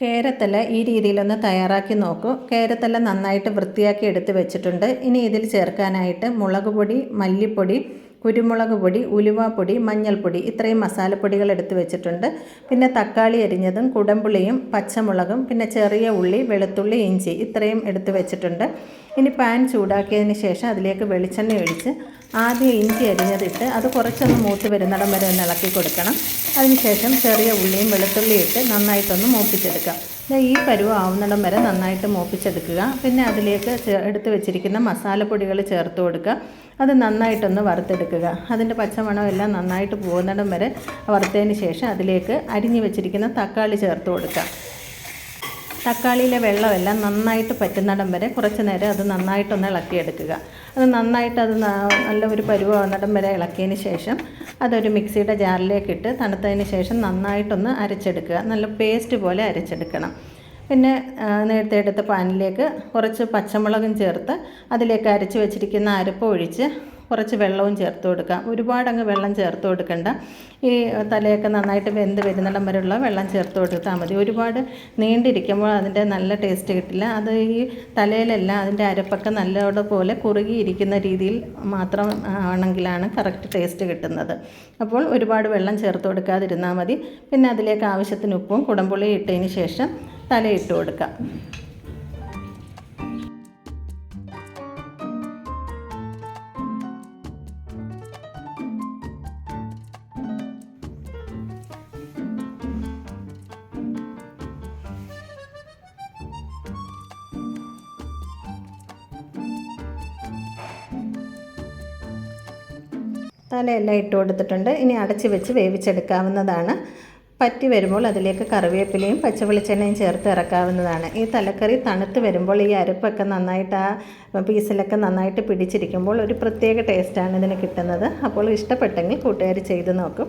കേരത്തല ഈ രീതിയിലൊന്ന് തയ്യാറാക്കി നോക്കൂ. കേരത്തല നന്നായിട്ട് വൃത്തിയാക്കി എടുത്ത് വെച്ചിട്ടുണ്ട്. ഇനി ഇതിൽ ചേർക്കാനായിട്ട് മുളക് പൊടി മല്ലിപ്പൊടി കുരുമുളക് പൊടി ഉലുവാപ്പൊടി മഞ്ഞൾപ്പൊടി ഇത്രയും മസാലപ്പൊടികൾ എടുത്തു വെച്ചിട്ടുണ്ട്. പിന്നെ തക്കാളി അരിഞ്ഞതും കുടംപുളിയും പച്ചമുളകും പിന്നെ ചെറിയ ഉള്ളി വെളുത്തുള്ളി ഇഞ്ചി ഇത്രയും എടുത്തു വെച്ചിട്ടുണ്ട്. ഇനി പാൻ ചൂടാക്കിയതിന് ശേഷം അതിലേക്ക് വെളിച്ചെണ്ണ ഒഴിച്ച് ആദ്യം ഇഞ്ചി അരിഞ്ഞതിട്ട് അത് കുറച്ചൊന്ന് മൂത്ത് വരുന്നിടം വരെ ഒന്ന് ഇളക്കി കൊടുക്കണം. അതിനുശേഷം ചെറിയ ഉള്ളിയും വെളുത്തുള്ളിയും ഇട്ട് നന്നായിട്ടൊന്ന് മൂപ്പിച്ചെടുക്കാം. ഈ പരുവം ആവുന്നിടം വരെ നന്നായിട്ട് മൂപ്പിച്ചെടുക്കുക. പിന്നെ അതിലേക്ക് എടുത്തു വെച്ചിരിക്കുന്ന മസാലപ്പൊടികൾ ചേർത്ത് കൊടുക്കുക. അത് നന്നായിട്ടൊന്ന് വറുത്തെടുക്കുക. അതിന്റെ പച്ചമണം എല്ലാം നന്നായിട്ട് പോകുന്നിടം വരെ വറുത്തതിന് ശേഷം അതിലേക്ക് അരിഞ്ഞു വെച്ചിരിക്കുന്ന തക്കാളി ചേർത്ത് കൊടുക്കുക. തക്കാളിയിലെ വെള്ളമെല്ലാം നന്നായിട്ട് പറ്റുന്നിടം വരെ കുറച്ച് നേരം അത് നന്നായിട്ടൊന്ന് ഇളക്കിയെടുക്കുക. അത് നന്നായിട്ട് അത് നല്ല ഒരു പരുവാകുന്നിടം വരെ ഇളക്കിയതിന് ശേഷം അതൊരു മിക്സിയുടെ ജാറിലേക്ക് ഇട്ട് തണുത്തതിന് ശേഷം നന്നായിട്ടൊന്ന് അരച്ചെടുക്കുക. നല്ല പേസ്റ്റ് പോലെ അരച്ചെടുക്കണം. പിന്നെ നേരത്തെ എടുത്ത പാനിലേക്ക് കുറച്ച് പച്ചമുളകും ചേർത്ത് അതിലേക്ക് അരച്ച് വെച്ചിരിക്കുന്ന അരപ്പ് ഒഴിച്ച് കുറച്ച് വെള്ളവും ചേർത്ത് കൊടുക്കാം. ഒരുപാട് അങ്ങ് വെള്ളം ചേർത്ത് കൊടുക്കണ്ട. ഈ തലയൊക്കെ നന്നായിട്ട് വെന്ത് വരുന്നിടം വരെയുള്ള വെള്ളം ചേർത്ത് കൊടുത്താൽ മതി. ഒരുപാട് നീണ്ടിരിക്കുമ്പോൾ അതിന്റെ നല്ല ടേസ്റ്റ് കിട്ടില്ല. അത് ഈ തലയിലെല്ലാം അതിന്റെ അരപ്പൊക്കെ നല്ലതോടെ പോലെ കുറുകിയിരിക്കുന്ന രീതിയിൽ മാത്രം ആണെങ്കിലാണ് കറക്റ്റ് ടേസ്റ്റ് കിട്ടുന്നത്. അപ്പോൾ ഒരുപാട് വെള്ളം ചേർത്ത് കൊടുക്കാതിരുന്നാൽ മതി. പിന്നെ അതിലേക്ക് ആവശ്യത്തിന് ഉപ്പും കുടംപുളിയും ഇട്ടതിന് ശേഷം തലയിട്ട് കൊടുക്കാം. തലയെല്ലാം ഇട്ട് കൊടുത്തിട്ടുണ്ട്. ഇനി അടച്ച് വെച്ച് വേവിച്ചെടുക്കാവുന്നതാണ്. പറ്റി വരുമ്പോൾ അതിലേക്ക് കറിവേപ്പിലയും പച്ചവെളിച്ചെണ്ണയും ചേർത്ത് ഇറക്കാവുന്നതാണ്. ഈ തലക്കറി തണുത്ത് വരുമ്പോൾ ഈ അരപ്പൊക്കെ നന്നായിട്ട് ആ പീസിലൊക്കെ നന്നായിട്ട് പിടിച്ചിരിക്കുമ്പോൾ ഒരു പ്രത്യേക ടേസ്റ്റാണ് ഇതിന് കിട്ടുന്നത്. അപ്പോൾ ഇഷ്ടപ്പെട്ടെങ്കിൽ കൂട്ടുകാർ ചെയ്ത് നോക്കും.